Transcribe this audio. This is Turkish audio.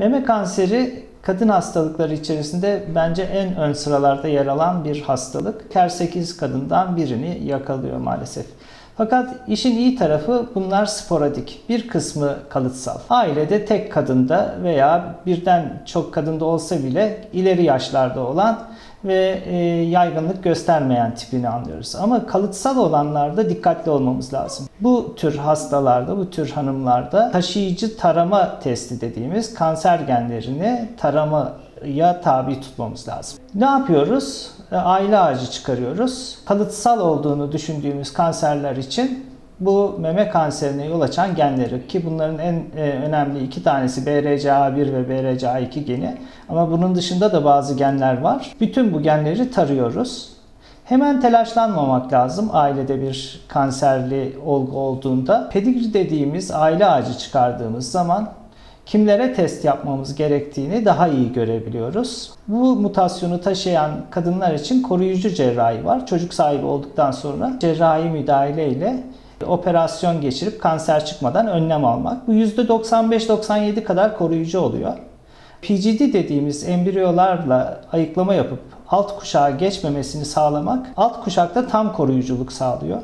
Meme kanseri kadın hastalıkları içerisinde bence en ön sıralarda yer alan bir hastalık. Her 8 kadından birini yakalıyor maalesef. Fakat işin iyi tarafı bunlar sporadik. Bir kısmı kalıtsal. Ailede tek kadında veya birden çok kadında olsa bile ileri yaşlarda olan ve e, yaygınlık göstermeyen tipini anlıyoruz. Ama kalıtsal olanlarda dikkatli olmamız lazım. Bu tür hastalarda, bu tür hanımlarda taşıyıcı tarama testi dediğimiz kanser genlerini taramaya tabi tutmamız lazım. Ne yapıyoruz? E, Aile ağacı çıkarıyoruz. Kalıtsal olduğunu düşündüğümüz kanserler için bu meme kanserine yol açan genleri ki bunların en e, önemli iki tanesi BRCA1 ve BRCA2 geni ama bunun dışında da bazı genler var. Bütün bu genleri tarıyoruz. Hemen telaşlanmamak lazım ailede bir kanserli olgu olduğunda. Pedigri dediğimiz aile ağacı çıkardığımız zaman kimlere test yapmamız gerektiğini daha iyi görebiliyoruz. Bu mutasyonu taşıyan kadınlar için koruyucu cerrahi var. Çocuk sahibi olduktan sonra cerrahi müdahale ile operasyon geçirip kanser çıkmadan önlem almak. Bu %95-97 kadar koruyucu oluyor. PGD dediğimiz embriyolarla ayıklama yapıp alt kuşağa geçmemesini sağlamak alt kuşakta tam koruyuculuk sağlıyor.